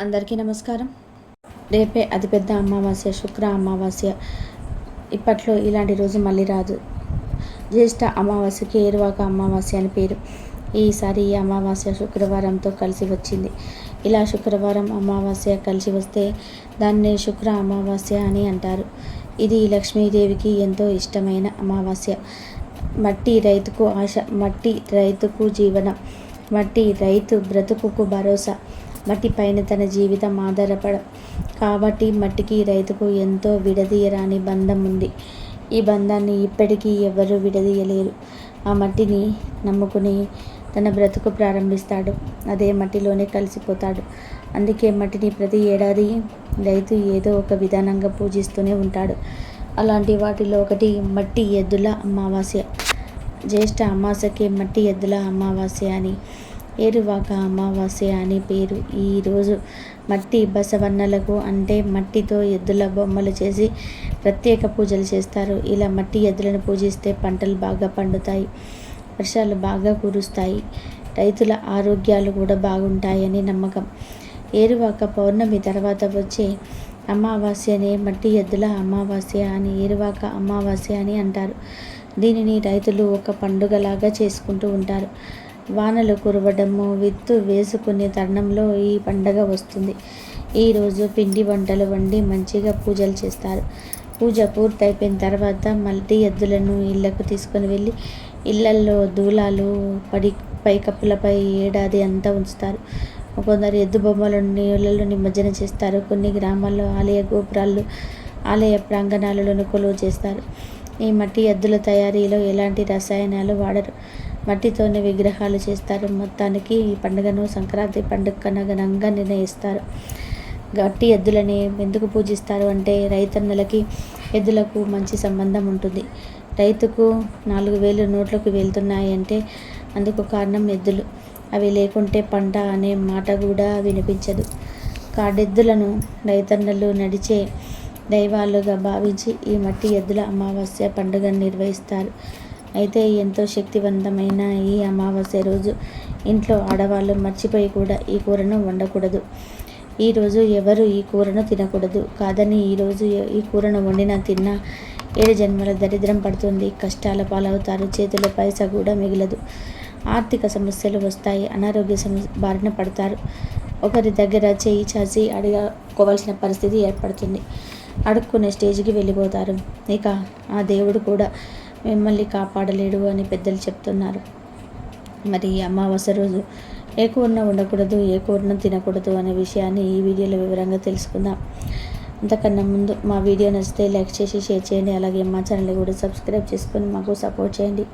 అందరికీ నమస్కారం. రేపే అతిపెద్ద అమావాస్య శుక్ర అమావాస్య. ఇప్పట్లో ఇలాంటి రోజు మళ్ళీ రాదు. జ్యేష్ఠ అమావాస్యకి ఏరువాక అమావాస్య అని పేరు. ఈసారి ఈ అమావాస్య శుక్రవారంతో కలిసి వచ్చింది. ఇలా శుక్రవారం అమావాస్య కలిసి వస్తే దాన్ని శుక్ర అమావాస్య అని అంటారు. ఇది లక్ష్మీదేవికి ఎంతో ఇష్టమైన అమావాస్య. మట్టి రైతుకు ఆశ మట్టి రైతుకు జీవనం మట్టి రైతు బ్రతుకుకు భరోసా. మట్టి పైన తన జీవితం ఆధారపడ కాబట్టి మట్టికి రైతుకు ఎంతో విడదీయరాని బంధం ఉంది ఈ బంధాన్ని ఇప్పటికీ ఎవరూ విడదీయలేరు. ఆ మట్టిని నమ్ముకుని తన బ్రతుకు ప్రారంభిస్తాడు. అదే మట్టిలోనే కలిసిపోతాడు. అందుకే మట్టిని ప్రతి ఏడాది రైతు ఏదో ఒక విధానంగా పూజిస్తూనే ఉంటాడు. అలాంటి వాటిలో ఒకటి మట్టి ఎద్దుల అమావాస్య. జ్యేష్ఠ అమావాస్యకి మట్టి ఎద్దుల అమావాస్య అని ఏరువాక అమావాస్య అని పేరు. ఈరోజు మట్టి బసవన్నలకు అంటే మట్టితో ఎద్దుల బొమ్మలు చేసి ప్రత్యేక పూజలు చేస్తారు. ఇలా మట్టి ఎద్దులను పూజిస్తే పంటలు బాగా పండుతాయి వర్షాలు బాగా కురుస్తాయి రైతుల ఆరోగ్యాలు కూడా బాగుంటాయని నమ్మకం. ఏరువాక పౌర్ణమి తర్వాత వచ్చే అమావాస్యనే మట్టి ఎద్దుల అమావాస్య అని ఏరువాక అమావాస్య అని అంటారు. దీనిని రైతులు ఒక పండుగలాగా చేసుకుంటూ ఉంటారు. వానలు కురవడము విత్తు వేసుకునే తరుణంలో ఈ పండగ వస్తుంది. ఈరోజు పిండి వంటలు వండి మంచిగా పూజలు చేస్తారు. పూజ పూర్తయిపోయిన తర్వాత మల్టీ ఎద్దులను ఇళ్ళకు తీసుకొని వెళ్ళి ఇళ్ళల్లో దూలాలు పడి పైకప్పులపై ఏడాది అంతా ఉంచుతారు. కొందరు ఎద్దు బొమ్మలు నీళ్ళలో నిమజ్జనం చేస్తారు. కొన్ని గ్రామాల్లో ఆలయ గోపురాలు ఆలయ ప్రాంగణాలలో కొలువు చేస్తారు. ఈ మట్టి ఎద్దుల తయారీలో ఎలాంటి రసాయనాలు వాడరు? మట్టితోనే విగ్రహాలు చేస్తారు. మొత్తానికి ఈ పండుగను సంక్రాంతి పండుగ ఘనంగా నిర్ణయిస్తారు. గట్టి ఎద్దులని ఎందుకు పూజిస్తారు అంటే రైతన్నలకి ఎద్దులకు మంచి సంబంధం ఉంటుంది. రైతుకు నాలుగు వేలు నోట్లకు వెళ్తున్నాయి అంటే అందుకు కారణం ఎద్దులు. అవి లేకుంటే పంట అనే మాట కూడా వినిపించదు. కాడెద్దులను రైతన్నలు నడిచే దైవాలుగా భావించి ఈ మట్టి ఎద్దుల అమావాస్య పండుగను నిర్వహిస్తారు. అయితే ఎంతో శక్తివంతమైన ఈ అమావాస్య రోజు. ఇంట్లో ఆడవాళ్ళు మర్చిపోయి కూడా ఈ కూరను వండకూడదు. ఈరోజు ఎవరు ఈ కూరను తినకూడదు. కాదని ఈరోజు ఈ కూరను వండిన తిన్నా ఏడు జన్మల దరిద్రం పడుతుంది. కష్టాల పాలవుతారు. చేతిలో పైసా కూడా మిగలదు. ఆర్థిక సమస్యలు వస్తాయి. అనారోగ్య సమస్య బారిన పడతారు. ఒకరి దగ్గర చేయి చాచి అడగకోవాల్సిన పరిస్థితి ఏర్పడుతుంది. అడుక్కునే స్టేజ్కి వెళ్ళిపోతారు. ఇక ఆ దేవుడు కూడా మిమ్మల్ని కాపాడలేడు అని పెద్దలు చెప్తున్నారు. మరి అమావాస్య రోజు ఏ కూరన ఉండకూడదు ఏ కూరన తినకూడదు అనే విషయాన్ని ఈ వీడియోలో వివరంగా తెలుసుకుందాం. అంతకన్నా ముందు మా వీడియో నచ్చితే లైక్ చేసి షేర్ చేయండి. అలాగే మా ఛానల్ కూడా సబ్స్క్రైబ్ చేసుకొని మాకు సపోర్ట్ చేయండి.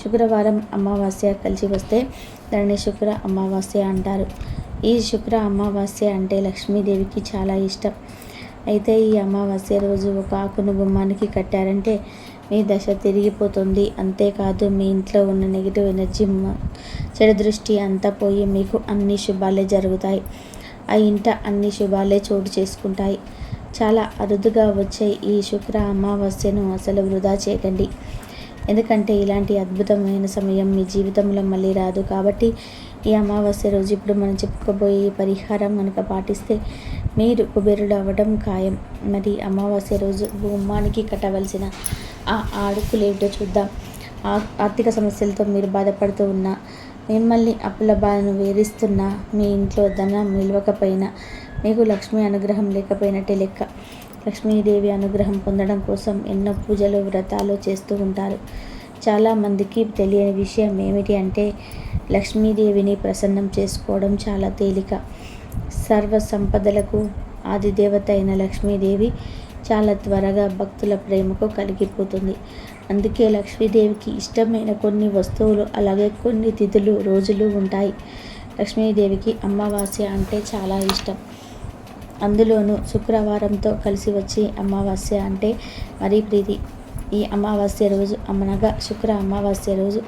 శుక్రవారం అమావాస్య కలిసి వస్తే దాన్ని శుక్ర అమావాస్య అంటారు. ఈ శుక్ర అమావాస్య అంటే లక్ష్మీదేవికి చాలా ఇష్టం. అయితే ఈ అమావాస్య రోజు ఒక ఆకును గుమ్మానికి కట్టారంటే మీ దశ తిరిగిపోతుంది. అంతేకాదు మీ ఇంట్లో ఉన్న నెగిటివ్ ఎనర్జీ చెడు దృష్టి అంతా పోయి మీకు అన్ని శుభాలే జరుగుతాయి. ఆ ఇంట అన్ని శుభాలే చోటు చేసుకుంటాయి. చాలా అరుదుగా వచ్చే ఈ శుక్ర అమావాస్యను అసలు వృధా చేయకండి. ఎందుకంటే ఇలాంటి అద్భుతమైన సమయం మీ జీవితంలో మళ్ళీ రాదు. కాబట్టి ఈ అమావాస్య రోజు ఇప్పుడు మనం చెప్పుకోబోయే పరిహారం కనుక పాటిస్తే మీరు కుబేరుడు అవ్వడం ఖాయం. మరి అమావాస్య రోజు భూమానికి కట్టవలసిన ఆ ఆడుకులు ఏమిటో చూద్దాం. ఆర్థిక సమస్యలతో మీరు బాధపడుతూ ఉన్నా మిమ్మల్ని అప్పుల బాధను వేధిస్తున్నా మీ ఇంట్లో ధనం నిలవకపోయినా మీకు లక్ష్మీ అనుగ్రహం లేకపోయినట్టే లెక్క. లక్ష్మీదేవి అనుగ్రహం పొందడం కోసం ఎన్నో పూజలు వ్రతాలు చేస్తూ ఉంటారు. చాలామందికి తెలియని విషయం ఏమిటి అంటే లక్ష్మీదేవిని ప్రసన్నం చేసుకోవడం చాలా తేలిక. సర్వ సంపదలకు ఆదిదేవత అయిన లక్ష్మీదేవి చాలా త్వరగా భక్తుల ప్రేమకు కలిగిపోతుంది అందుకే లక్ష్మీదేవికి ఇష్టమైన కొన్ని వస్తువులు అలాగే కొన్ని తిథులు రోజులు ఉంటాయి. లక్ష్మీదేవికి అమావాస్య అంటే చాలా ఇష్టం. అందులోనూ శుక్రవారంతో కలిసి వచ్చి అమావాస్య అంటే మరీ ప్రీతి. ఈ అమావాస్య రోజు అమ్మనగా శుక్ర అమావాస్య రోజు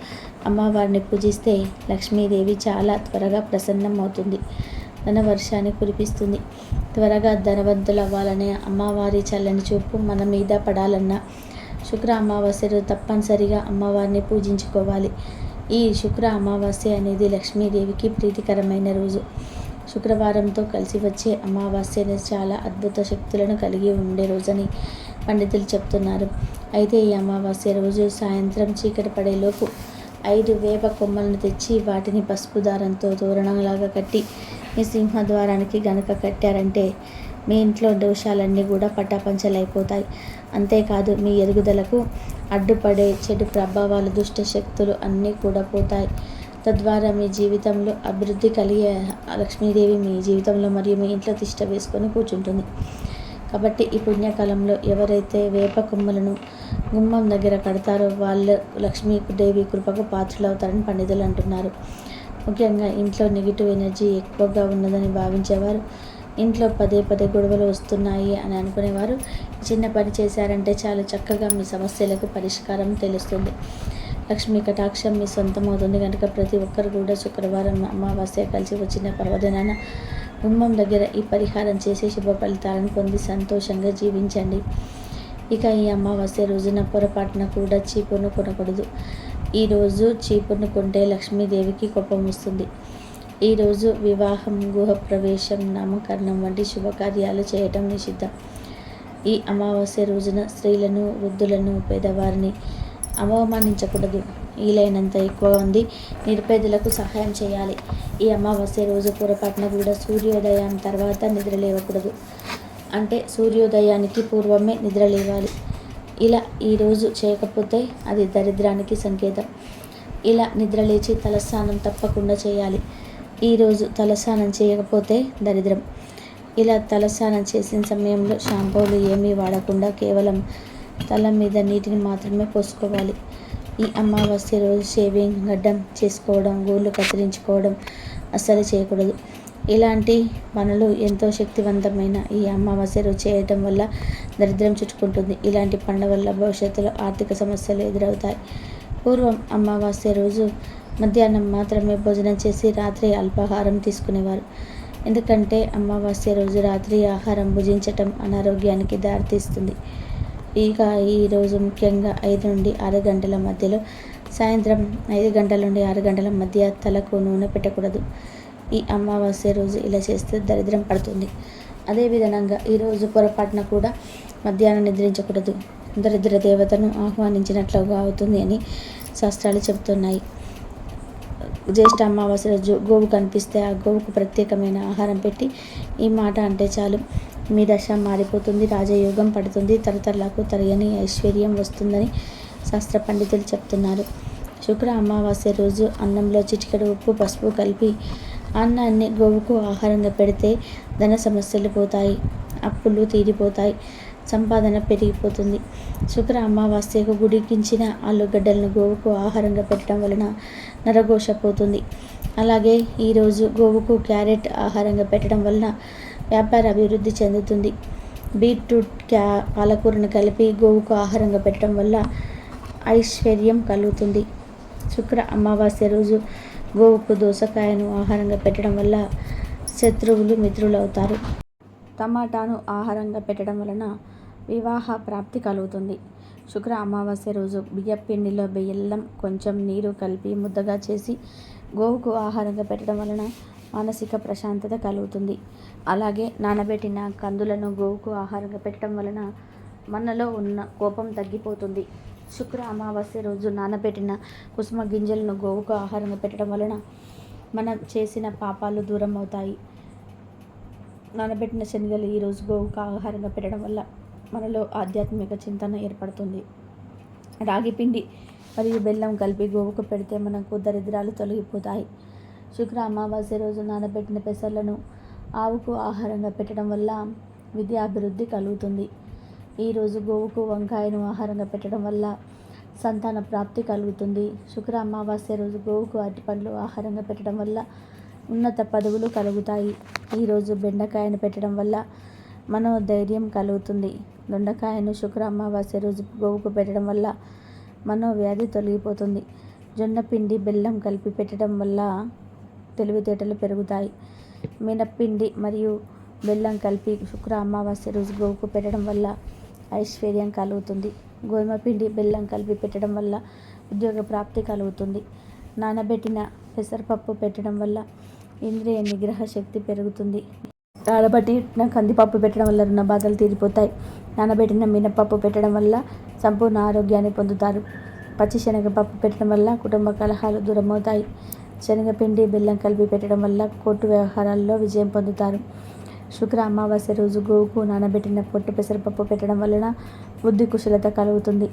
అమ్మవారిని పూజిస్తే లక్ష్మీదేవి చాలా త్వరగా ప్రసన్నం అవుతుంది ధన వర్షాన్ని కురిపిస్తుంది. త్వరగా ధనవంతులు అవ్వాలనే అమ్మవారి చల్లని చూపు మన మీద పడాలన్నా శుక్ర అమావాస్యలు తప్పనిసరిగా అమ్మవారిని పూజించుకోవాలి. ఈ శుక్ర అమావాస్య అనేది లక్ష్మీదేవికి ప్రీతికరమైన రోజు. శుక్రవారంతో కలిసి వచ్చే అమావాస్య అనేది చాలా అద్భుత శక్తులను కలిగి ఉండే రోజని పండితులు చెప్తున్నారు. అయితే ఈ అమావాస్య రోజు సాయంత్రం చీకటి పడేలోపు ఐదు వేప కొమ్మలను తెచ్చి వాటిని పసుపు దారంతో తోరణంలాగా కట్టి మీ సింహద్వారానికి గనక కట్టారంటే మీ ఇంట్లో దోషాలన్నీ కూడా పటాపంచలైపోతాయి. అంతేకాదు మీ ఎదుగుదలకు అడ్డుపడే చెడు ప్రభావాలు దుష్ట శక్తులు అన్నీ కూడా పోతాయి. తద్వారా మీ జీవితంలో అభివృద్ధి కలిగే లక్ష్మీదేవి మీ జీవితంలో మరియు మీ ఇంట్లో తిష్ట వేసుకొని కూర్చుంటుంది. కాబట్టి ఈ పుణ్యకాలంలో ఎవరైతే వేప కొమ్మలను గుమ్మం దగ్గర కడతారో వాళ్ళు లక్ష్మీదేవి కృపకు పాత్రలవుతారని పండితులు అంటున్నారు. ముఖ్యంగా ఇంట్లో నెగిటివ్ ఎనర్జీ ఎక్కువగా ఉన్నదని భావించేవారు ఇంట్లో పదే పదే గొడవలు వస్తున్నాయి అని అనుకునేవారు. చిన్న పని చేశారంటే చాలా చక్కగా మీ సమస్యలకు పరిష్కారం తెలుస్తుంది. లక్ష్మీ కటాక్షం మీ సొంతం అవుతుంది కనుక ప్రతి ఒక్కరు కూడా శుక్రవారం అమావాస్య కలిసి వచ్చిన పర్వదినాన గుమ్మం దగ్గర ఈ పరిహారం చేసి శుభ ఫలితాలను పొంది సంతోషంగా జీవించండి. ఇక ఈ అమావాస్య రోజున పొరపాటున కూడా చీపును కొనకూడదు. ఈరోజు చీపును కొంటే లక్ష్మీదేవికి కోపం వస్తుంది. ఈరోజు వివాహం గృహప్రవేశం నామకరణం వంటి శుభకార్యాలు చేయటం నిషిద్ధం. ఈ అమావాస్య రోజున స్త్రీలను వృద్ధులను పేదవారిని అవమానించకూడదు. వీలైనంత ఎక్కువ ఉంది నిరుపేదలకు సహాయం చేయాలి. ఈ అమావాస్య రోజు పొరపాటున కూడా సూర్యోదయం తర్వాత నిద్ర లేవకూడదు. అంటే సూర్యోదయానికి పూర్వమే నిద్ర లేవాలి. ఇలా ఈరోజు చేయకపోతే అది దరిద్రానికి సంకేతం. ఇలా నిద్రలేచి తలస్నానం తప్పకుండా చేయాలి. ఈరోజు తలస్నానం చేయకపోతే దరిద్రం. ఇలా తలస్నానం చేసిన సమయంలో షాంపూలు ఏమీ వాడకుండా కేవలం తల మీద నీటిని మాత్రమే పోసుకోవాలి. ఈ అమావాస్య రోజు షేవింగ్ గడ్డం చేసుకోవడం గోళ్ళు కత్తిరించుకోవడం అస్సలు చేయకూడదు. ఇలాంటి పనులు ఎంతో శక్తివంతమైన ఈ అమావాస్య రోజు చేయటం వల్ల దరిద్రం చుట్టుకుంటుంది. ఇలాంటి పనుల వల్ల భవిష్యత్తులో ఆర్థిక సమస్యలు ఎదురవుతాయి. పూర్వం అమావాస్య రోజు మధ్యాహ్నం మాత్రమే భోజనం చేసి రాత్రి అల్పాహారం తీసుకునేవారు. ఎందుకంటే అమావాస్య రోజు రాత్రి ఆహారం భుజించటం అనారోగ్యానికి దారితీస్తుంది. ఇక ఈరోజు ముఖ్యంగా ఐదు నుండి ఆరు గంటల మధ్యలో సాయంత్రం ఐదు గంటల నుండి ఆరు గంటల మధ్య తలకు నూనె పెట్టకూడదు. ఈ అమావాస్య రోజు ఇలా చేస్తే దరిద్రం పడుతుంది. అదేవిధంగా ఈరోజు పొరపాటున కూడా మధ్యాహ్నం నిద్రించకూడదు. దరిద్ర దేవతను ఆహ్వానించినట్లుగా అవుతుంది అని శాస్త్రాలు చెబుతున్నాయి. జ్యేష్ఠ అమావాస్య రోజు గోవు కనిపిస్తే ఆ గోవుకు ప్రత్యేకమైన ఆహారం పెట్టి ఈ మాట అంటే చాలు. మీ దశ మారిపోతుంది రాజయోగం పడుతుంది తరతరలకు తరగని ఐశ్వర్యం వస్తుందని శాస్త్ర పండితులు చెప్తున్నారు. శుక్ర అమావాస్య రోజు అన్నంలో చిటికెడు ఉప్పు పసుపు కలిపి అన్నాన్ని గోవుకు ఆహారంగా పెడితే ధన సమస్యలు పోతాయి అప్పులు తీరిపోతాయి సంపాదన పెరిగిపోతుంది. శుక్ర అమావాస్యకు గుడికించిన ఆలుగడ్డలను గోవుకు ఆహారంగా పెట్టడం వలన నరఘోష పోతుంది. అలాగే ఈరోజు గోవుకు క్యారెట్ ఆహారంగా పెట్టడం వలన వ్యాపార అభివృద్ధి చెందుతుంది. బీట్రూట్ క్యా పాలకూరను కలిపి గోవుకు ఆహారంగా పెట్టడం వల్ల ఐశ్వర్యం కలుగుతుంది. శుక్ర అమావాస్య రోజు గోవుకు దోసకాయను ఆహారంగా పెట్టడం వల్ల శత్రువులు మిత్రులు అవుతారు టమాటాను ఆహారంగా పెట్టడం వలన వివాహ ప్రాప్తి కలుగుతుంది. శుక్ర అమావాస్య రోజు బియ్యపిండిలో బెల్లం కొంచెం నీరు కలిపి ముద్దగా చేసి గోవుకు ఆహారంగా పెట్టడం వలన మానసిక ప్రశాంతత కలుగుతుంది. అలాగే నానబెట్టిన కందులను గోవుకు ఆహారంగా పెట్టడం వలన మనలో ఉన్న కోపం తగ్గిపోతుంది. శుక్ర అమావాస్య రోజు నానబెట్టిన కుసుమ గింజలను గోవుకు ఆహారంగా పెట్టడం వలన మనం చేసిన పాపాలు దూరం అవుతాయి. నానబెట్టిన శనగలు ఈరోజు గోవుకు ఆహారంగా పెట్టడం వల్ల మనలో ఆధ్యాత్మిక చింతన ఏర్పడుతుంది. రాగి పిండి మరియు బెల్లం కలిపి గోవుకు పెడితే మనకు దరిద్రాలు తొలగిపోతాయి. శుక్ర అమావాస్య రోజు నానబెట్టిన పెసర్లను ఆవుకు ఆహారంగా పెట్టడం వల్ల విద్యాభివృద్ధి కలుగుతుంది. ఈరోజు గోవుకు వంకాయను ఆహారంగా పెట్టడం వల్ల సంతాన ప్రాప్తి కలుగుతుంది. శుక్ర అమావాస్య రోజు గోవుకు అరటిపండ్లు ఆహారంగా పెట్టడం వల్ల ఉన్నత పదవులు కలుగుతాయి. ఈరోజు బెండకాయను పెట్టడం వల్ల మనోధైర్యం కలుగుతుంది. దొండకాయను శుక్ర అమావాస్య రోజు గోవుకు పెట్టడం వల్ల మనోవ్యాధి తొలగిపోతుంది. జొన్న పిండి బెల్లం కలిపి పెట్టడం వల్ల తెలివితేటలు పెరుగుతాయి. మినప్పిండి మరియు బెల్లం కలిపి శుక్ర అమావాస్య రోజు గోవుకు పెట్టడం వల్ల ఐశ్వర్యం కలుగుతుంది. గోధుమ పిండి బెల్లం కలిపి పెట్టడం వల్ల ఉద్యోగ ప్రాప్తి కలుగుతుంది. నానబెట్టిన పెసరపప్పు పెట్టడం వల్ల ఇంద్రియ నిగ్రహ శక్తి పెరుగుతుంది. నానబెట్టిన కందిపప్పు పెట్టడం వల్ల రుణ బాధలు తీరిపోతాయి. నానబెట్టిన మినపప్పు పెట్టడం వల్ల సంపూర్ణ ఆరోగ్యాన్ని పొందుతారు. పచ్చి శనగపప్పు పెట్టడం వల్ల కుటుంబ కలహాలు దూరమవుతాయి. శనగపిండి బెల్లం కలిపి పెట్టడం వల్ల కోర్టు వ్యవహారాల్లో విజయం పొందుతారు. శుక్ర అమావాస్య రోజు గోవుకు నానబెట్టిన పొట్టు పెసరపప్పు పెట్టడం వలన బుద్ధి కుశలత కలుగుతుంది.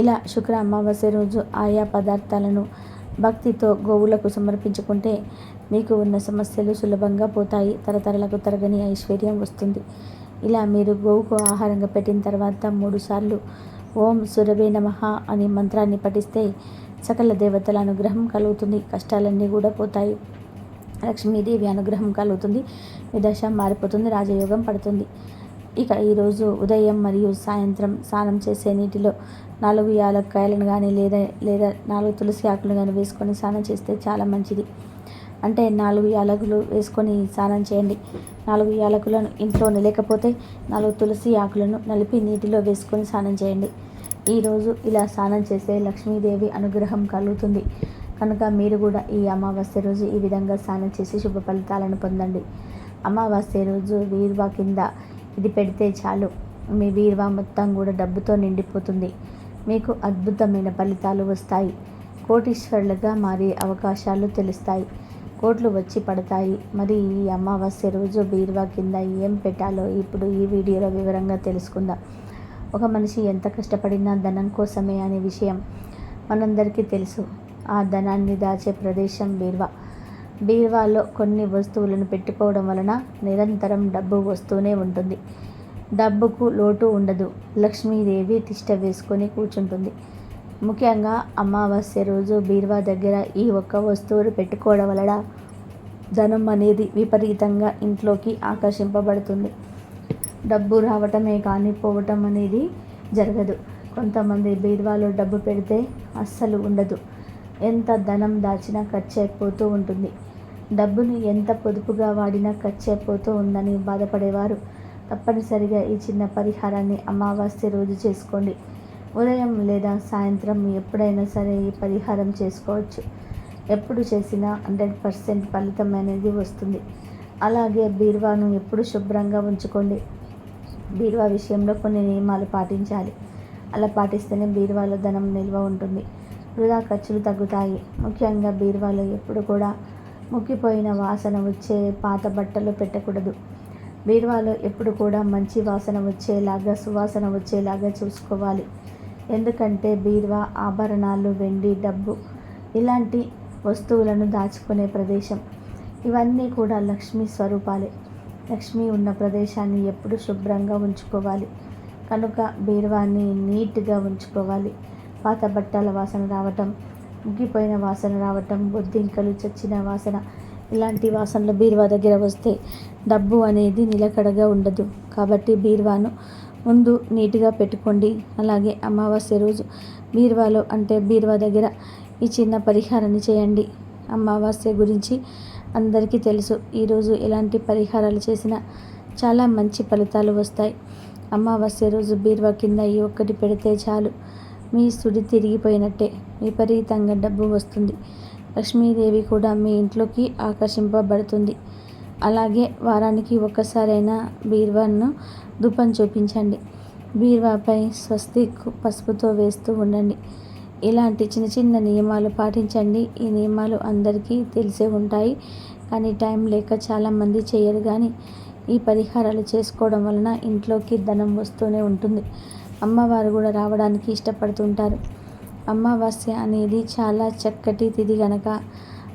ఇలా శుక్ర అమావాస్య రోజు ఆయా పదార్థాలను భక్తితో గోవులకు సమర్పించుకుంటే మీకు ఉన్న సమస్యలు సులభంగా పోతాయి. తరతరలకు తరగని ఐశ్వర్యం వస్తుంది. ఇలా మీరు గోవుకు ఆహారంగా పెట్టిన తర్వాత మూడుసార్లు ఓం సురభే నమ అనే మంత్రాన్ని పఠిస్తే సకల దేవతల అనుగ్రహం కలుగుతుంది. కష్టాలన్నీ కూడా పోతాయి. లక్ష్మీదేవి అనుగ్రహం కలుగుతుంది. మీ దశ మారిపోతుంది రాజయోగం పడుతుంది. ఇక ఈరోజు ఉదయం మరియు సాయంత్రం స్నానం చేసే నీటిలో నాలుగు యాలక్కాయలను కానీ లేదా లేదా నాలుగు తులసి ఆకులు కానీ వేసుకొని స్నానం చేస్తే చాలా మంచిది. అంటే నాలుగు యాలకులు వేసుకొని స్నానం చేయండి. నాలుగు యాలకులను ఇంట్లోనే లేకపోతే నాలుగు తులసి ఆకులను నలిపి నీటిలో వేసుకొని స్నానం చేయండి. ఈరోజు ఇలా స్నానం చేస్తే లక్ష్మీదేవి అనుగ్రహం కలుగుతుంది. కనుక మీరు కూడా ఈ అమావాస్య రోజు ఈ విధంగా స్నానం చేసి శుభ ఫలితాలను పొందండి. అమావాస్య రోజు వీర్వా కింద ఇది పెడితే చాలు. మీ వీర్వా మొత్తం కూడా డబ్బుతో నిండిపోతుంది. మీకు అద్భుతమైన ఫలితాలు వస్తాయి. కోటీశ్వరులుగా మారే అవకాశాలు తెలుస్తాయి. కోట్లు వచ్చి పడతాయి. మరి ఈ అమావాస్య రోజు బీరువా కింద ఏం పెట్టాలో ఇప్పుడు ఈ వీడియోలో వివరంగా తెలుసుకుందాం. ఒక మనిషి ఎంత కష్టపడినా ధనం కోసమే అనే విషయం మనందరికీ తెలుసు. ఆ ధనాన్ని దాచే ప్రదేశం బీర్వా బీరువాలో కొన్ని వస్తువులను పెట్టుకోవడం వలన నిరంతరం డబ్బు వస్తూనే ఉంటుంది. డబ్బుకు లోటు ఉండదు. లక్ష్మీదేవి తిష్ట వేసుకొని కూర్చుంటుంది. ముఖ్యంగా అమావాస్య రోజు బీరువా దగ్గర ఈ ఒక్క వస్తువులు పెట్టుకోవడం వలన ధనం అనేది విపరీతంగా ఇంట్లోకి ఆకర్షింపబడుతుంది. డబ్బు రావటమే కానీ పోవటం అనేది జరగదు. కొంతమంది బీరువాలో డబ్బు పెడితే అస్సలు ఉండదు. ఎంత ధనం దాచినా ఖర్చు అయిపోతూ ఉంటుంది. డబ్బును ఎంత పొదుపుగా వాడినా ఖర్చైపోతూ ఉందని బాధపడేవారు. తప్పనిసరిగా ఈ చిన్న పరిహారాన్ని అమావాస్య రోజు చేసుకోండి. ఉదయం లేదా సాయంత్రం ఎప్పుడైనా సరే ఈ పరిహారం చేసుకోవచ్చు. ఎప్పుడు చేసినా హండ్రెడ్ పర్సెంట్ ఫలితం అనేది వస్తుంది. అలాగే బీరువాను ఎప్పుడు శుభ్రంగా ఉంచుకోండి. బీరువా విషయంలో కొన్ని నియమాలు పాటించాలి. అలా పాటిస్తేనే బీరువాలో ధనం నిల్వ ఉంటుంది. వృధా ఖర్చులు తగ్గుతాయి. ముఖ్యంగా బీరువాలో ఎప్పుడు కూడా ముక్కిపోయిన వాసన వచ్చే పాత బట్టలు పెట్టకూడదు. బీరువాలో ఎప్పుడు కూడా మంచి వాసన వచ్చేలాగా సువాసన వచ్చేలాగా చూసుకోవాలి. ఎందుకంటే బీరువా ఆభరణాలు వెండి డబ్బు ఇలాంటి వస్తువులను దాచుకునే ప్రదేశం. ఇవన్నీ కూడా లక్ష్మీ స్వరూపాలే. లక్ష్మి ఉన్న ప్రదేశాన్ని ఎప్పుడు శుభ్రంగా ఉంచుకోవాలి. కనుక బీరువాన్ని నీట్గా ఉంచుకోవాలి. పాత బట్టల వాసన రావటం ముగ్గిపోయిన వాసన రావటం బొద్దింకలు చచ్చిన వాసన ఇలాంటి వాసనలు బీరువా దగ్గర వస్తే డబ్బు అనేది నిలకడగా ఉండదు. కాబట్టి బీరువాను ముందు నీట్గా పెట్టుకోండి. అలాగే అమావాస్య రోజు బీరువాలో అంటే బీరువా దగ్గర ఈ చిన్న పరిహారాన్ని చేయండి. అమావాస్య గురించి అందరికీ తెలుసు. ఈరోజు ఎలాంటి పరిహారాలు చేసినా చాలా మంచి ఫలితాలు వస్తాయి. అమావాస్య రోజు బీరువా కింద ఈ ఒక్కటి పెడితే చాలు. మీ సుడి తిరిగిపోయినట్టే. విపరీతంగా డబ్బు వస్తుంది. లక్ష్మీదేవి కూడా మీ ఇంట్లోకి ఆకర్షింపబడుతుంది. అలాగే వారానికి ఒక్కసారైనా బీర్వాను ధూపం చూపించండి. బీర్వాపై స్వస్తి పసుపుతో వేస్తూ ఉండండి. ఇలాంటి చిన్న చిన్న నియమాలు పాటించండి. ఈ నియమాలు అందరికీ తెలిసే ఉంటాయి. కానీ టైం లేక చాలామంది చేయరు కానీ ఈ పరిహారాలు చేసుకోవడం వలన ఇంట్లోకి ధనం వస్తూనే ఉంటుంది. అమ్మవారు కూడా రావడానికి ఇష్టపడుతుంటారు. అమావాస్య అనేది చాలా చక్కటి తిది గనక.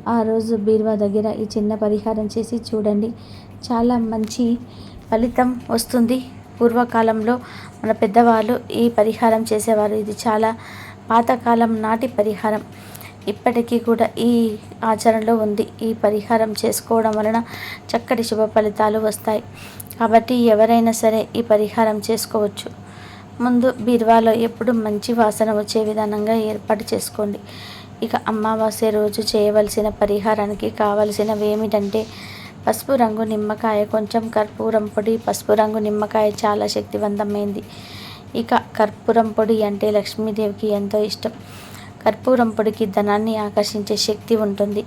ఆ రోజు బీరువా దగ్గర ఈ చిన్న పరిహారం చేసి చూడండి. చాలా మంచి ఫలితం వస్తుంది. పూర్వకాలంలో మన పెద్దవాళ్ళు ఈ పరిహారం చేసేవారు. ఇది చాలా పాతకాలం నాటి పరిహారం. ఇప్పటికీ కూడా ఈ ఆచరణలో ఉంది. ఈ పరిహారం చేసుకోవడం వలన చక్కటి శుభ ఫలితాలు వస్తాయి. కాబట్టి ఎవరైనా సరే ఈ పరిహారం చేసుకోవచ్చు. ముందు బీరువాలో ఎప్పుడు మంచి వాసన వచ్చే విధానంగా ఏర్పాటు చేసుకోండి. ఇక అమావాస్య రోజు చేయవలసిన పరిహారానికి కావలసినవి ఏమిటంటే పసుపు రంగు నిమ్మకాయ కొంచెం కర్పూరం పొడి పసుపు రంగు నిమ్మకాయ చాలా శక్తివంతమైంది. ఇక కర్పూరం పొడి అంటే లక్ష్మీదేవికి ఎంతో ఇష్టం. కర్పూరం పొడికి ధనాన్ని ఆకర్షించే శక్తి ఉంటుంది.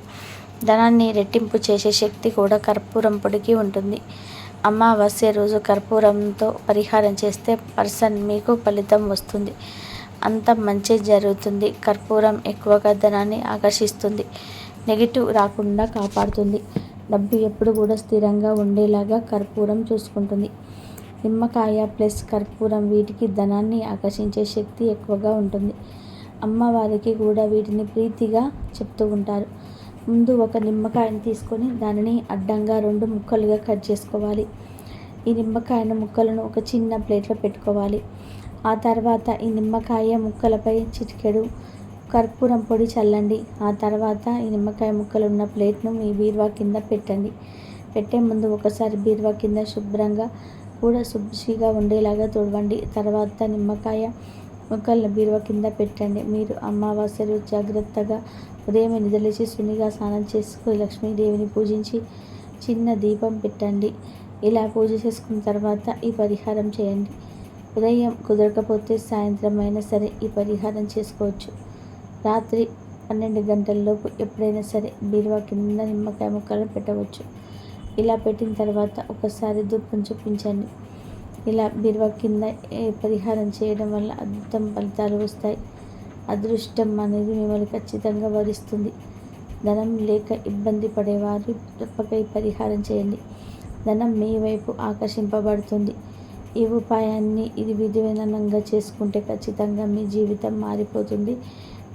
ధనాన్ని రెట్టింపు చేసే శక్తి కూడా కర్పూరం పొడికి ఉంటుంది. అమావాస్య రోజు కర్పూరంతో పరిహారం చేస్తే పర్సన్ మీకు ఫలితం వస్తుంది. అంత మంచి జరుగుతుంది. కర్పూరం ఎక్కువగా ధనాన్ని ఆకర్షిస్తుంది. నెగిటివ్ రాకుండా కాపాడుతుంది. డబ్బు ఎప్పుడు కూడా స్థిరంగా ఉండేలాగా కర్పూరం చూసుకుంటుంది. నిమ్మకాయ ప్లస్ కర్పూరం వీటికి ధనాన్ని ఆకర్షించే శక్తి ఎక్కువగా ఉంటుంది. అమ్మవారికి కూడా వీటిని ప్రీతిగా చెప్తూ ఉంటారు. ముందు ఒక నిమ్మకాయను తీసుకొని దానిని అడ్డంగా రెండు ముక్కలుగా కట్ చేసుకోవాలి. ఈ నిమ్మకాయను ముక్కలను ఒక చిన్న ప్లేట్లో పెట్టుకోవాలి. ఆ తర్వాత ఈ నిమ్మకాయ ముక్కలపై చిటికెడు కర్పూరం పొడి చల్లండి. ఆ తర్వాత ఈ నిమ్మకాయ ముక్కలు ఉన్న ప్లేట్ను మీ బీరువా కింద పెట్టండి. పెట్టే ముందు ఒకసారి బీరువా కింద శుభ్రంగా కూడా శుభ్రంగా ఉండేలాగా తుడవండి. తర్వాత నిమ్మకాయ ముక్కలను బీరువా కింద పెట్టండి. మీరు అమావాస్యలు జాగ్రత్తగా ఉదయం నిద్రలేచి సున్నిగా స్నానం చేసుకుని లక్ష్మీదేవిని పూజించి చిన్న దీపం పెట్టండి. ఇలా పూజ చేసుకున్న తర్వాత ఈ పరిహారం చేయండి. ఉదయం కుదరకపోతే సాయంత్రం అయినా సరే ఈ పరిహారం చేసుకోవచ్చు. రాత్రి పన్నెండు గంటల్లోపు ఎప్పుడైనా సరే బీరువా కింద నిమ్మకాయ ముక్కలను పెట్టవచ్చు. ఇలా పెట్టిన తర్వాత ఒకసారి దుప్పం చూపించండి. ఇలా బీరువా కింద పరిహారం చేయడం వల్ల అద్భుతం ఫలితాలు వస్తాయి. అదృష్టం అనేది మిమ్మల్ని ఖచ్చితంగా వరిస్తుంది ధనం లేక ఇబ్బంది పడేవారు తప్పకై పరిహారం చేయండి. ధనం మీ వైపు ఆకర్షింపబడుతుంది. ఈ ఉపాయాన్ని ఇది విధివిధానంగా చేసుకుంటే ఖచ్చితంగా మీ జీవితం మారిపోతుంది.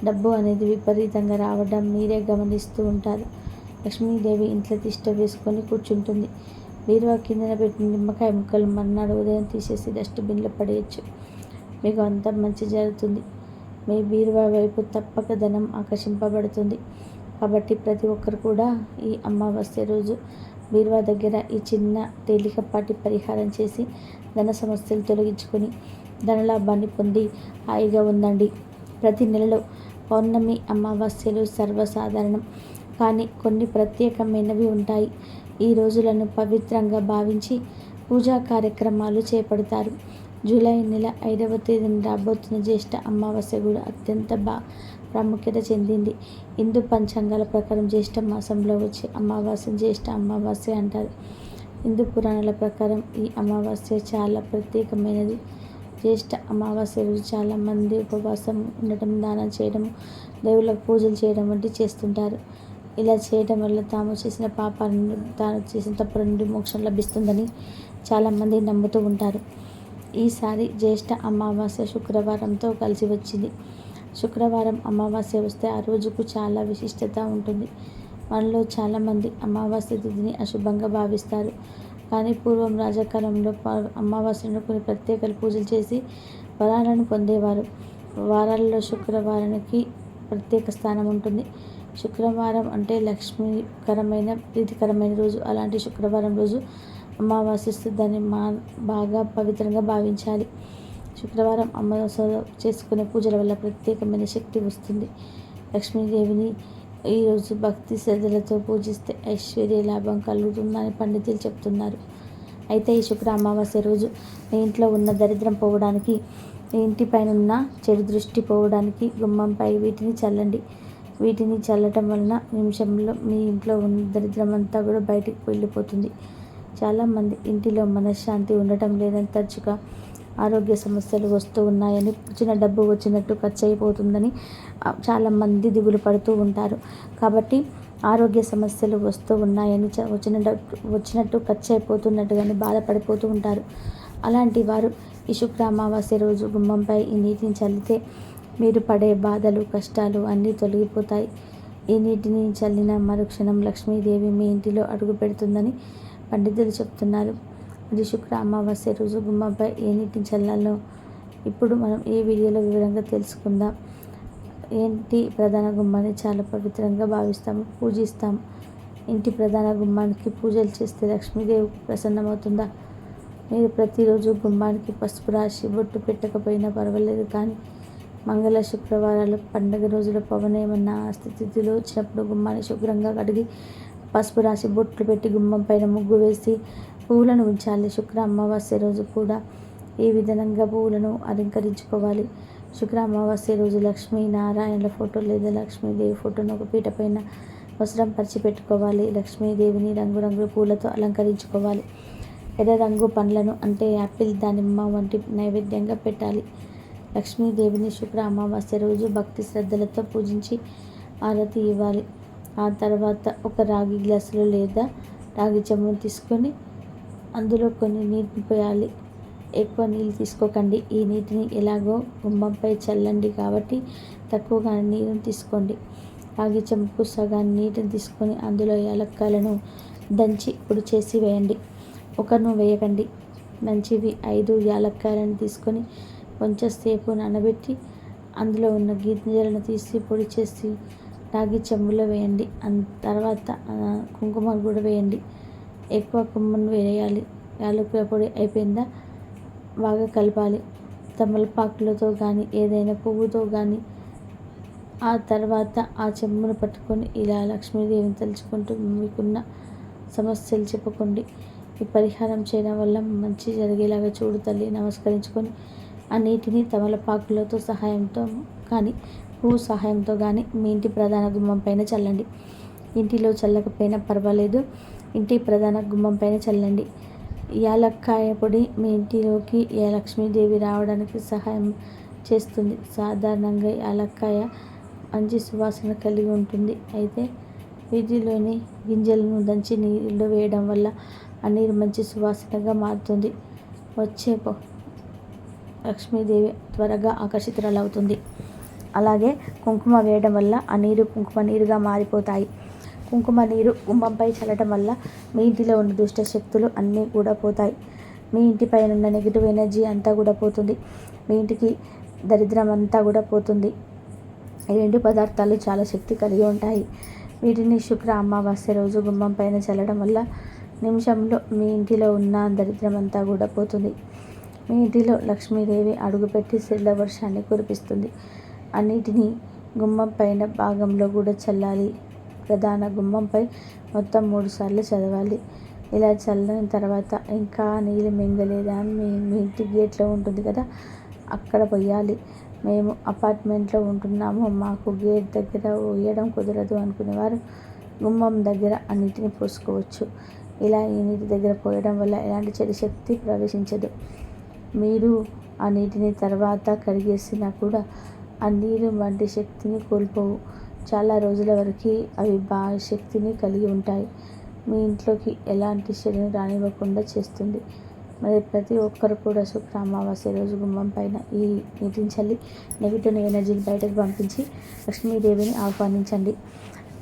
డబ్బు అనేది విపరీతంగా రావడం మీరే గమనిస్తూ ఉంటారు. లక్ష్మీదేవి ఇంట్లో తిష్ట వేసుకొని కూర్చుంటుంది. బీరువా కిందన పెట్టిన నిమ్మకాయ ముక్కలు మర్నాడు ఉదయం తీసేసి డస్ట్బిన్లో పడేయచ్చు. మీకు అంత మంచి జరుగుతుంది. మీ బీరువా వైపు తప్పక ధనం ఆకర్షింపబడుతుంది. కాబట్టి ప్రతి ఒక్కరు కూడా ఈ అమావాస్య రోజు బీరువా దగ్గర ఈ చిన్న తేలికపాటి పరిహారం చేసి ధన సమస్యలు తొలగించుకొని ధనలాభాన్ని పొంది హాయిగా ఉందండి ప్రతి నెలలో పౌర్ణమి అమావాస్యలు సర్వసాధారణం. కానీ కొన్ని ప్రత్యేకమైనవి ఉంటాయి. ఈ రోజులను పవిత్రంగా భావించి పూజా కార్యక్రమాలు చేపడతారు. జూలై నెల ఐదవ తేదీన రాబోతున్న జ్యేష్ఠ అమావాస్య కూడా అత్యంత బా ప్రాముఖ్యత చెందింది. హిందూ పంచాంగాల ప్రకారం జ్యేష్ఠ మాసంలో వచ్చే అమావాస్య జ్యేష్ఠ అమావాస్య అంటారు. హిందూ పురాణాల ప్రకారం ఈ అమావాస్య చాలా ప్రత్యేకమైనది. జ్యేష్ఠ అమావాస్య రోజు చాలామంది ఉపవాసం ఉండటం దానం చేయడం దేవుళ్ళకు పూజలు చేయడం వంటి చేస్తుంటారు. ఇలా చేయడం వల్ల తాము చేసిన పాపాలను తాను చేసిన తప్పుల నుండి మోక్షం లభిస్తుందని చాలామంది నమ్ముతూ ఉంటారు. ఈసారి జ్యేష్ఠ అమావాస్య శుక్రవారంతో కలిసి వచ్చింది. శుక్రవారం అమావాస్య వస్తే ఆ రోజుకు చాలా విశిష్టత ఉంటుంది. మనలో చాలామంది అమావాస్య తిథిని అశుభంగా భావిస్తారు. కానీ పూర్వం రాజకాలంలో అమావాస్యను కొన్ని ప్రత్యేకలు పూజలు చేసి వరాలను పొందేవారు. వారాల్లో శుక్రవారానికి ప్రత్యేక స్థానం ఉంటుంది. శుక్రవారం అంటే లక్ష్మీకరమైన ప్రీతికరమైన రోజు. అలాంటి శుక్రవారం రోజు అమావాస్య దాన్ని మా బాగా పవిత్రంగా భావించాలి. శుక్రవారం అమావాస్య చేసుకునే పూజల వల్ల ప్రత్యేకమైన శక్తి వస్తుంది. లక్ష్మీదేవిని ఈరోజు భక్తి శ్రద్ధలతో పూజిస్తే ఐశ్వర్య లాభం కలుగుతుందని పండితులు చెప్తున్నారు. అయితే ఈ శుక్ర అమావాస్య రోజు మీ ఇంట్లో ఉన్న దరిద్రం పోవడానికి మీ ఇంటిపైన ఉన్న చెడు దృష్టి పోవడానికి గుమ్మంపై వీటిని చల్లండి. వీటిని చల్లటం వలన నిమిషంలో మీ ఇంట్లో ఉన్న దరిద్రం అంతా కూడా బయటికి వెళ్ళిపోతుంది. చాలామంది ఇంటిలో మనశ్శాంతి ఉండటం లేదని తరచుగా ఆరోగ్య సమస్యలు వస్తూ ఉన్నాయని వచ్చిన డబ్బు వచ్చినట్టు ఖర్చు అయిపోతుందని చాలామంది దిగులు పడుతూ ఉంటారు. కాబట్టి ఆరోగ్య సమస్యలు వస్తూ ఉన్నాయని వచ్చిన వచ్చినట్టు ఖర్చు అయిపోతున్నట్టు కానీ బాధపడిపోతూ ఉంటారు. అలాంటి వారు ఈ శుక్రామావాస్య రోజు గుమ్మంపై ఈ నీటిని చల్లితే మీరు పడే బాధలు కష్టాలు అన్నీ తొలగిపోతాయి. ఈ నీటిని చల్లిన మరుక్షణం లక్ష్మీదేవి మీ ఇంటిలో అడుగు పెడుతుందని పండితులు చెప్తున్నారు. ఇది శుక్ర అమావాస్య రోజు గుమ్మపై ఏ నీటిని చల్లాలో ఇప్పుడు మనం ఈ వీడియోలో వివరంగా తెలుసుకుందాం. ఏంటి ప్రధాన గుమ్మాన్ని చాలా పవిత్రంగా భావిస్తాము పూజిస్తాము ఇంటి ప్రధాన గుమ్మానికి పూజలు చేస్తే లక్ష్మీదేవి ప్రసన్నమవుతుందా? మీరు ప్రతిరోజు గుమ్మానికి పసుపు రాసి బొట్టు పెట్టకపోయినా పర్వాలేదు కానీ మంగళ శుక్రవారాలు పండగ రోజుల పవనేమన్నా స్థితిలో వచ్చినప్పుడు గుమ్మాన్ని శుభ్రంగా కడిగి పసుపు రాసి బొట్లు పెట్టి గుమ్మం పైన ముగ్గు వేసి పువ్వులను ఉంచాలి. శుక్ర అమావాస్య రోజు కూడా ఈ విధంగా పువ్వులను అలంకరించుకోవాలి. శుక్ర అమావాస్య రోజు లక్ష్మీ నారాయణల ఫోటో లేదా లక్ష్మీదేవి ఫోటోను ఒక పీట పైన వస్త్రం పరిచిపెట్టుకోవాలి లక్ష్మీదేవిని రంగురంగుల పూలతో అలంకరించుకోవాలి. ఎర్ర రంగు పండ్లను అంటే యాపిల్ దానిమ్మ వంటి నైవేద్యంగా పెట్టాలి. లక్ష్మీదేవిని శుక్ర అమావాస్య రోజు భక్తి శ్రద్ధలతో పూజించి ఆరతి ఇవ్వాలి. ఆ తర్వాత ఒక రాగి గ్లాసులో లేదా రాగి చెంబును తీసుకొని అందులో కొన్ని నీటిని పోయాలి. ఎక్కువ నీళ్ళు తీసుకోకండి. ఈ నీటిని ఎలాగో గుమ్మంపై చల్లండి కాబట్టి తక్కువగా నీరుని తీసుకోండి. రాగి చెంపుకు సగాన్ని నీటిని తీసుకొని అందులో యాలక్కాయలను దంచి పొడి చేసి వేయండి. ఒకరిను వేయకండి. మంచివి ఐదు యాలక్కాయలను తీసుకొని కొంచెం సేపు నానబెట్టి అందులో ఉన్న గింజలను తీసి పొడి చేసి రాగి చెంబులో వేయండి. అన్ తర్వాత కుంకుమ కూడా వేయండి. ఎక్కువ కుంకుమను వేయాలి. యాలకుల పొడి అయిపోయిందా? బాగా కలపాలి. తమలపాకులతో కానీ ఏదైనా పువ్వుతో కానీ ఆ తర్వాత ఆ చెంబును పట్టుకొని ఇలా లక్ష్మీదేవిని తలుచుకుంటూ మీకున్న సమస్యలు చెప్పుకోండి. ఈ పరిహారం చేయడం వల్ల మంచి జరిగేలాగా చూడు తల్లి. నమస్కరించుకొని ఆ నీటిని తమలపాకులతో సహాయంతో కానీ పువ్వు సహాయంతో కానీ మీ ఇంటి ప్రధాన గుమ్మం పైన చల్లండి. ఇంటిలో చల్లకపోయినా పర్వాలేదు. ఇంటి ప్రధాన గుమ్మం పైన చల్లండి. యాలక్కాయ పొడి మీ ఇంటిలోకి లక్ష్మీదేవి రావడానికి సహాయం చేస్తుంది. సాధారణంగా యాలక్కాయ మంచి సువాసన కలిగి ఉంటుంది. అయితే వీటిలోని గింజలను దంచి నీళ్ళు వేయడం వల్ల ఆ నీరు మంచి సువాసనగా మారుతుంది. వచ్చే లక్ష్మీదేవి త్వరగా ఆకర్షితురాలవుతుంది. అలాగే కుంకుమ వేయడం వల్ల ఆ నీరు కుంకుమ నీరుగా మారిపోతాయి. కుంకుమ నీరు గుమ్మంపై చల్లటం వల్ల మీ ఇంటిలో ఉన్న దుష్ట శక్తులు అన్నీ కూడా పోతాయి. మీ ఇంటిపైన ఉన్న నెగిటివ్ ఎనర్జీ అంతా కూడా పోతుంది. మీ ఇంటికి దరిద్రం అంతా కూడా పోతుంది. ఈ రెండు పదార్థాలు చాలా శక్తి కలిగి ఉంటాయి. వీటిని శుక్ర అమావాస్య రోజు గుమ్మం పైన చల్లడం వల్ల నిమిషంలో మీ ఇంటిలో ఉన్న దరిద్రం అంతా కూడా పోతుంది. మీ ఇంటిలో లక్ష్మీదేవి అడుగుపెట్టి సిల్ల వర్షాన్ని కురిపిస్తుంది. అన్నిటినీ గుమ్మం పైన భాగంలో కూడా చల్లాలి. ప్రధాన గుమ్మంపై మొత్తం మూడు సార్లు చదవాలి. ఇలా చల్లిన తర్వాత ఇంకా నీళ్ళు మింగలేదా? మీ మీ ఇంటి గేట్లో ఉంటుంది కదా అక్కడ పోయాలి. మేము అపార్ట్మెంట్లో ఉంటున్నాము. మాకు గేట్ దగ్గర పోయడం కుదరదు అనుకునేవారు. గుమ్మం దగ్గర అన్నిటిని పోసుకోవచ్చు. ఇలా ఈ నీటి దగ్గర పోయడం వల్ల ఎలాంటి చెడు శక్తి ప్రవేశించదు. మీరు ఆ నీటిని తర్వాత కడిగేసినా కూడా ఆ నీరు వంటి శక్తిని కోల్పోవు. చాలా రోజుల వరకు అవి బాగా శక్తిని కలిగి ఉంటాయి. మీ ఇంట్లోకి ఎలాంటి చెడుని రానివ్వకుండా చేస్తుంది. మరి ప్రతి ఒక్కరు కూడా శుక్ర అమావాస్య రోజు గుమ్మం పైన ఈ నీటిని చల్లి నెగిటివ్ ఎనర్జీని బయటకు పంపించి లక్ష్మీదేవిని ఆహ్వానించండి.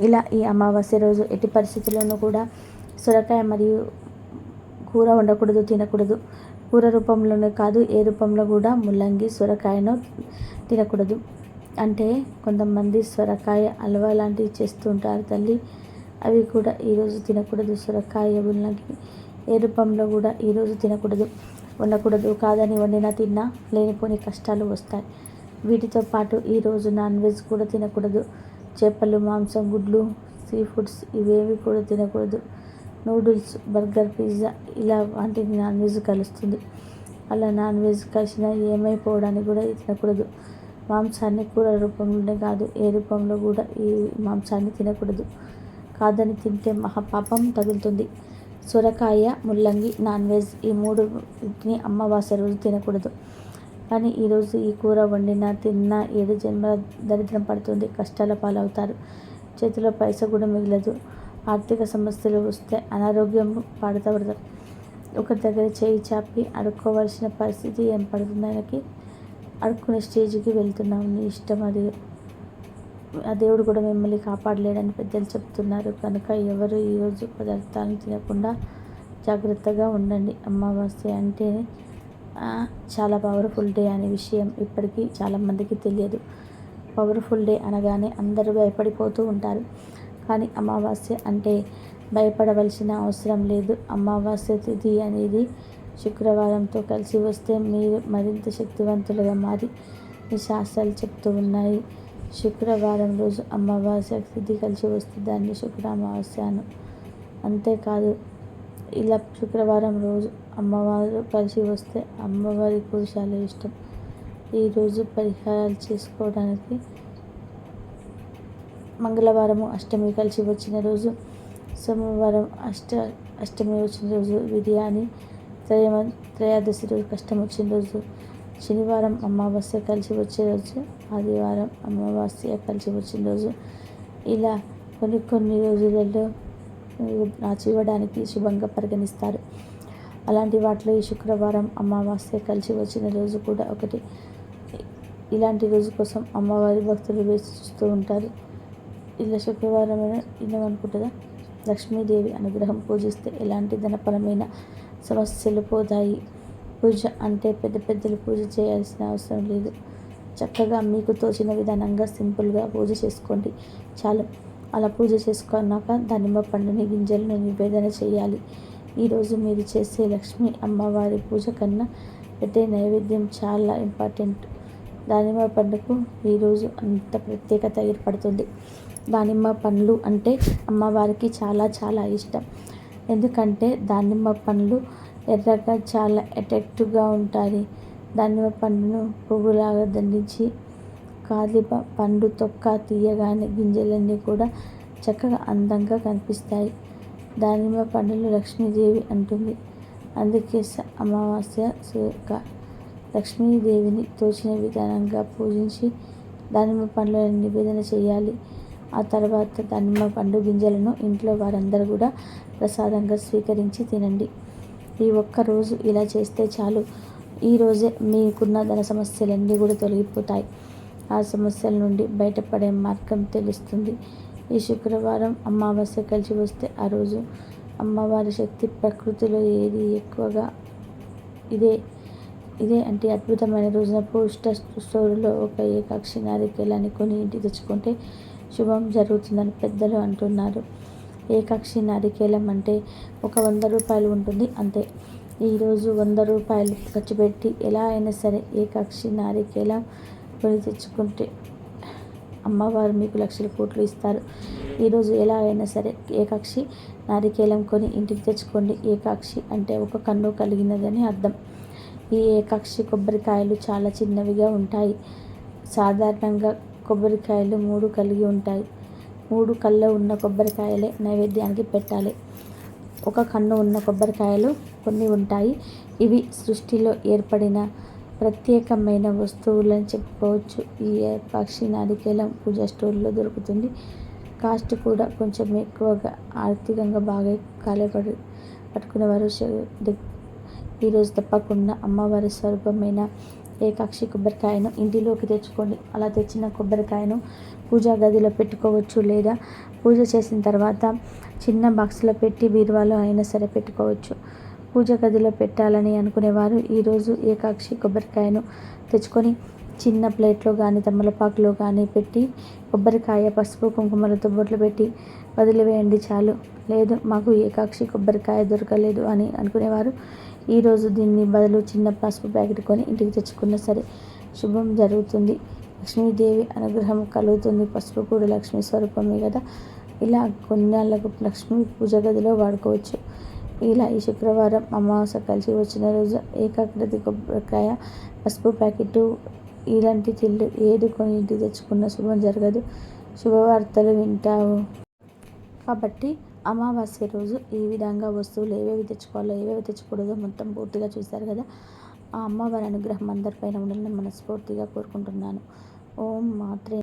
ఇలా ఈ అమావాస్య రోజు ఎట్టి పరిస్థితుల్లోనూ కూడా సొరకాయ మరియు కూర ఉండకూడదు తినకూడదు. కూర రూపంలోనే కాదు ఏ రూపంలో కూడా ముల్లంగి సొరకాయను తినకూడదు. అంటే కొంతమంది సొరకాయ అలవా లాంటివి చేస్తూ ఉంటారు తల్లి. అవి కూడా ఈరోజు తినకూడదు. సొరకాయ ముల్లంగి ఏ రూపంలో కూడా ఈరోజు తినకూడదు. వండకూడదు. కాదని వండినా తిన్నా లేనిపోని కష్టాలు వస్తాయి. వీటితో పాటు ఈరోజు నాన్ వెజ్ కూడా తినకూడదు. చేపలు మాంసం గుడ్లు సీ ఫుడ్స్ ఇవేవి కూడా తినకూడదు. నూడిల్స్ బర్గర్ పిజ్జా ఇలా వంటి నాన్ వెజ్ కలుస్తుంది. అలా నాన్ వెజ్ కలిసిన ఏమైపోవడానికి కూడా తినకూడదు. మాంసాన్ని కూర రూపంలోనే కాదు ఏ రూపంలో కూడా ఈ మాంసాన్ని తినకూడదు. కాదని తింటే మహాపాపం తగులుతుంది. సొరకాయ ముల్లంగి నాన్ వెజ్ ఈ మూడు వీటిని అమావాస్య రోజు తినకూడదు. కానీ ఈరోజు ఈ కూర వండిన తిన్నా ఏడు జన్మ దరిద్రం పడుతుంది కష్టాల పాలవుతారు. చేతిలో పైస కూడా మిగలదు. ఆర్థిక సమస్యలు వస్తే అనారోగ్యం పాడుతపడతారు ఒకరి దగ్గర చేయి చాపి అడుక్కోవాల్సిన పరిస్థితి ఏం పడుతుంది ఆయనకి అడుక్కునే స్టేజ్కి వెళ్తున్నాం. నీ ఇష్టం అది. ఆ దేవుడు కూడా మిమ్మల్ని కాపాడలేడని పెద్దలు చెప్తున్నారు. కనుక ఎవరు ఈరోజు పదార్థాలను తినకుండా జాగ్రత్తగా ఉండండి. అమావాస్య అంటే చాలా పవర్ఫుల్ డే అనే విషయం ఇప్పటికీ చాలామందికి తెలియదు. పవర్ఫుల్ డే అనగానే అందరూ భయపడిపోతూ ఉంటారు. కానీ అమావాస్య అంటే భయపడవలసిన అవసరం లేదు. అమావాస్య తిథి అనేది శుక్రవారంతో కలిసి వస్తే మీరు మరింత శక్తివంతులుగా మారి మీ శాస్త్రాలు చెప్తూ ఉన్నాయి. శుక్రవారం రోజు అమావాస్య తిథి కలిసి వస్తే దాన్ని శుక్ర అమావాస్యను అంతేకాదు ఇలా శుక్రవారం రోజు అమ్మవారు కలిసి వస్తే అమ్మవారి పురుషాలు ఇష్టం. ఈరోజు పరిహారాలు చేసుకోవడానికి మంగళవారము అష్టమి కలిసి వచ్చిన రోజు సోమవారం అష్ట అష్టమి వచ్చిన రోజు బిర్యానీ త్రయ త్రయోదశి రోజు కష్టం వచ్చిన రోజు శనివారం అమావాస్య కలిసి వచ్చే రోజు ఆదివారం అమావాస్య కలిసి వచ్చిన రోజు. ఇలా కొన్ని కొన్ని రోజులలో నాచి శుభంగా పరిగణిస్తారు. అలాంటి వాటిలో ఈ శుక్రవారం అమావాస్య కలిసి వచ్చిన రోజు కూడా ఒకటి. ఇలాంటి రోజు కోసం అమ్మవారి భక్తులు వేచి చూస్తూ ఉంటారు. ఇలా శుక్రవారం అనుకుంటుందా? లక్ష్మీదేవి అనుగ్రహం పూజిస్తే ఎలాంటి ధనపరమైన సమస్యలు పోతాయి? పూజ అంటే పెద్ద పెద్దలు పూజ చేయాల్సిన అవసరం లేదు. చక్కగా మీకు తోచిన విధానంగా సింపుల్గా పూజ చేసుకోండి. చాలు. అలా పూజ చేసుకున్నాక దానిమ్మ పండుని గింజలను నివేదన చేయాలి. ఈరోజు మీరు చేసే లక్ష్మీ అమ్మవారి పూజ కన్నా పెట్టే నైవేద్యం చాలా ఇంపార్టెంట్. దానిమ్మ పండుకు ఈరోజు అంత ప్రత్యేకత ఏర్పడుతుంది. దానిమ్మ పండ్లు అంటే అమ్మవారికి చాలా చాలా ఇష్టం. ఎందుకంటే దానిమ్మ పండ్లు ఎర్రగా చాలా అట్రాక్టివ్గా ఉంటాయి. దానిమ్మ పండును పువ్వులాగా దండించి కాలిప పండు తొక్క తీయగానే గింజలన్నీ కూడా చక్కగా అందంగా కనిపిస్తాయి. దానిమ్మ పండును లక్ష్మీదేవి అంటుంది. అందుకే అమావాస్య లక్ష్మీదేవిని తోచిన విధానంగా పూజించి దానిమ్మ పండ్లను నివేదన చేయాలి. ఆ తర్వాత దానిమ్మ పండు గింజలను ఇంట్లో వారందరూ కూడా ప్రసాదంగా స్వీకరించి తినండి. ఈ ఒక్కరోజు ఇలా చేస్తే చాలు. ఈరోజే మీకున్న ధన సమస్యలన్నీ కూడా తొలగిపోతాయి. ఆ సమస్యల నుండి బయటపడే మార్గం తెలుస్తుంది. ఈ శుక్రవారం అమావాస్య కలిసి వస్తే ఆ రోజు అమ్మవారి శక్తి ప్రకృతిలో ఏది ఎక్కువగా ఇదే ఇదే అంటే అద్భుతమైన రోజున పోస్ట్ స్టోర్లో ఒక ఏకాక్షి నారికేలాన్ని కొని ఇంటికి తెచ్చుకుంటే శుభం జరుగుతుందని పెద్దలు అంటున్నారు. ఏకాక్షి నారికేలం అంటే ఒక వంద రూపాయలు ఉంటుంది అంతే. ఈరోజు వంద రూపాయలు ఖర్చు పెట్టి ఎలా అయినా సరే ఏకాక్షి నారికేలం కొని తెచ్చుకుంటే అమ్మవారు మీకు లక్షల కోట్లు ఇస్తారు. ఈరోజు ఎలా అయినా సరే ఏకాక్షి నారికేలం కొని ఇంటికి తెచ్చుకోండి. ఏకాక్షి అంటే ఒక కన్ను కలిగినదని అర్థం. ఈ ఏకాక్షి కొబ్బరికాయలు చాలా చిన్నవిగా ఉంటాయి. సాధారణంగా కొబ్బరికాయలు మూడు కలిగి ఉంటాయి. మూడు కళ్ళు ఉన్న కొబ్బరికాయలే నైవేద్యానికి పెట్టాలి. ఒక కన్ను ఉన్న కొబ్బరికాయలు కొన్ని ఉంటాయి. ఇవి సృష్టిలో ఏర్పడిన ప్రత్యేకమైన వస్తువులని చెప్పుకోవచ్చు. ఈ పక్షి నారికేలం పూజ స్టోర్లో దొరుకుతుంది. కాస్ట్ కూడా కొంచెం ఎక్కువగా ఆర్థికంగా బాగా కాలేపడి పట్టుకునేవారు. ఈరోజు తప్పకుండా అమ్మవారి స్వరూపమైన ఏకాక్షి కొబ్బరికాయను ఇంటిలోకి తెచ్చుకోండి. అలా తెచ్చిన కొబ్బరికాయను పూజా గదిలో పెట్టుకోవచ్చు లేదా పూజ చేసిన తర్వాత చిన్న బాక్స్లో పెట్టి బీరువాలో అయినా సరే పెట్టుకోవచ్చు. పూజ గదిలో పెట్టాలని అనుకునేవారు. ఈరోజు ఏకాక్షి కొబ్బరికాయను తెచ్చుకొని చిన్న ప్లేట్లో కానీ తమలపాకులో కానీ పెట్టి కొబ్బరికాయ పసుపు కుంకుమలతో బొట్లు పెట్టి వదిలివేయండి చాలు. లేదు మాకు ఏకాక్షి కొబ్బరికాయ దొరకలేదు అని అనుకునేవారు. ఈరోజు దీన్ని బదులు చిన్న పసుపు ప్యాకెట్ కొని ఇంటికి తెచ్చుకున్నా సరే శుభం జరుగుతుంది. లక్ష్మీదేవి అనుగ్రహం కలుగుతుంది. పసుపు కూడా లక్ష్మీ స్వరూపమే కదా. ఇలా కొన్నేళ్ళకు లక్ష్మీ పూజ గదిలో వాడుకోవచ్చు. ఇలా ఈ శుక్రవారం అమావాస్య కలిసి వచ్చిన రోజు ఏకాగ్రత కొబ్బరికాయ పసుపు ప్యాకెట్ ఇలాంటి తిల్లు ఏది కొని ఇంటికి తెచ్చుకున్న శుభం జరగదు. శుభవార్తలు వింటావు. కాబట్టి అమావాస్య రోజు ఏ విధంగా వస్తువులు ఏవేవి తెచ్చుకోవాలో ఏవేవి తెచ్చుకూడదో మొత్తం పూర్తిగా చూశారు కదా. ఆ అమ్మవారి అనుగ్రహం అందరిపైన ఉండాలని మనస్ఫూర్తిగా కోరుకుంటున్నాను. ఓం మాత్రే